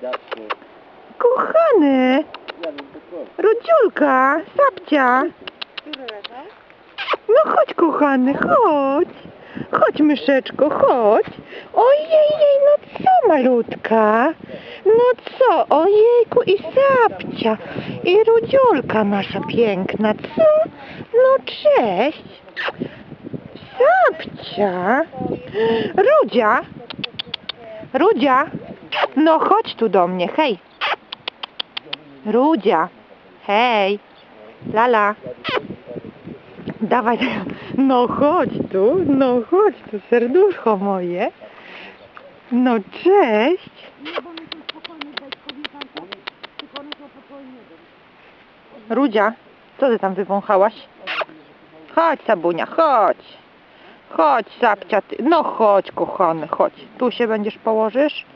dziadku. Kochany. Rudziulka, Sapcia. No chodź kochany, chodź. Chodź myszeczko, chodź. Ojej, no co malutka? No co, ojejku i Sapcia. I Rudziulka nasza piękna, co? No cześć. Sapcia. Rudzia. Rudzia. No chodź tu do mnie, hej. Rudzia. Hej. Lala. Dawaj, no chodź tu, no chodź tu, serduszko moje. No cześć. Rudzia, co ty tam wywąchałaś? Chodź, Sabunia, chodź. Chodź, Sapcia, ty. No chodź, kochany, chodź. Tu się będziesz położysz?